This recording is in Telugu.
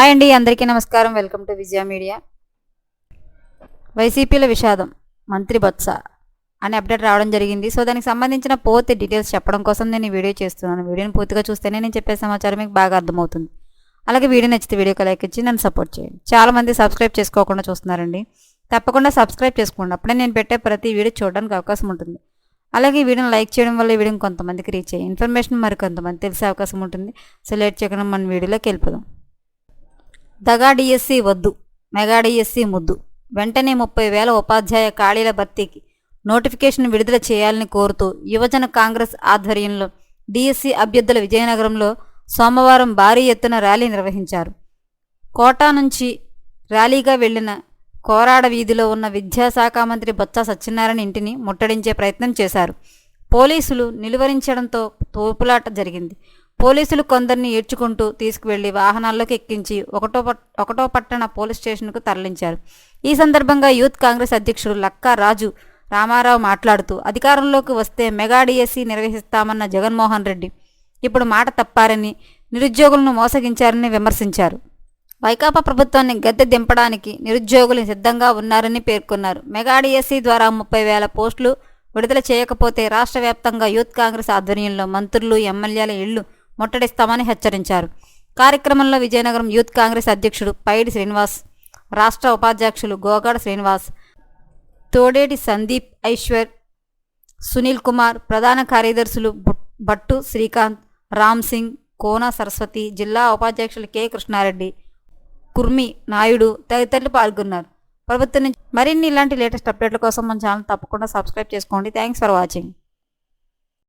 హాయ్ అండి అందరికీ నమస్కారం. Welcome to Vijaya media. వైసీపీల విషాదం మంత్రి బొత్స అని అప్డేట్ రావడం జరిగింది. సో దానికి సంబంధించిన పూర్తి డీటెయిల్స్ చెప్పడం కోసం నేను ఈ వీడియో చేస్తున్నాను. వీడియోని పూర్తిగా చూస్తేనే నేను చెప్పే సమాచారం మీకు బాగా అర్థమవుతుంది. అలాగే వీడియో నచ్చితే వీడియోకి లైక్ ఇచ్చి నన్ను సపోర్ట్ చేయండి. చాలా మంది సబ్స్క్రైబ్ చేసుకోకుండా చూస్తున్నారండి. తప్పకుండా సబ్స్క్రైబ్ చేసుకోండి. అప్పుడే నేను పెట్టే ప్రతి వీడియో చూడడానికి అవకాశం ఉంటుంది. అలాగే ఈ వీడియోని లైక్ చేయడం వల్ల ఈ వీడియోని కొంతమందికి రీచ్ అయ్యి ఇన్ఫర్మేషన్ మరి కొంతమంది తెలిసే అవకాశం ఉంటుంది. సో లేట్ చేయకుండా మన వీడియోలోకి వెళ్ళిపోదాం. దగా డిఎస్సి వద్దు మెగా డిఎస్సి ముద్దు. వెంటనే ముప్పై వేల ఉపాధ్యాయ ఖాళీల భర్తీకి నోటిఫికేషన్ విడుదల చేయాలని కోరుతూ యువజన కాంగ్రెస్ ఆధ్వర్యంలో డిఎస్సి అభ్యర్థుల విజయనగరంలో సోమవారం భారీ ఎత్తున ర్యాలీ నిర్వహించారు. కోటా నుంచి ర్యాలీగా వెళ్ళిన కోరాడ వీధిలో ఉన్న విద్యాశాఖ మంత్రి బొత్స సత్యనారాయణ ఇంటిని ముట్టడించే ప్రయత్నం చేశారు. పోలీసులు నిలువరించడంతో తోపులాట జరిగింది. పోలీసులు కొందరిని ఏడ్చుకుంటూ తీసుకువెళ్ళి వాహనాల్లోకి ఎక్కించి ఒకటో ఒకటో పట్టణ పోలీస్ స్టేషన్కు తరలించారు. ఈ సందర్భంగా యూత్ కాంగ్రెస్ అధ్యక్షుడు లక్కా రాజు రామారావు మాట్లాడుతూ అధికారంలోకి వస్తే మెగా డిఎస్సి నిర్వహిస్తామన్న జగన్మోహన్ రెడ్డి ఇప్పుడు మాట తప్పారని నిరుద్యోగులను మోసగించారని విమర్శించారు. వైకాపా ప్రభుత్వాన్ని గద్దె దింపడానికి నిరుద్యోగులు సిద్ధంగా ఉన్నారని పేర్కొన్నారు. మెగా డిఎస్సి ద్వారా ముప్పై వేల పోస్టులు విడుదల చేయకపోతే రాష్ట్ర వ్యాప్తంగా యూత్ కాంగ్రెస్ ఆధ్వర్యంలో మంత్రులు ఎమ్మెల్యేల ఇళ్ళు ముట్టడిస్తామని హెచ్చరించారు. కార్యక్రమంలో విజయనగరం యూత్ కాంగ్రెస్ అధ్యక్షుడు పైడి శ్రీనివాస్ రాష్ట్ర ఉపాధ్యక్షులు గోగాడ శ్రీనివాస్ తోడేటి సందీప్ ఐశ్వర్ సునీల్ కుమార్ ప్రధాన కార్యదర్శులు భట్టు శ్రీకాంత్ రామ్ సింగ్ కోన సరస్వతి జిల్లా ఉపాధ్యక్షులు కె. కృష్ణారెడ్డి కుర్మి నాయుడు తదితరులు పాల్గొన్నారు. ప్రభుత్వం నుంచి మరిన్ని ఇలాంటి లేటెస్ట్ అప్డేట్ల కోసం మన ఛానల్ తప్పకుండా సబ్స్క్రైబ్ చేసుకోండి. Thanks for watching.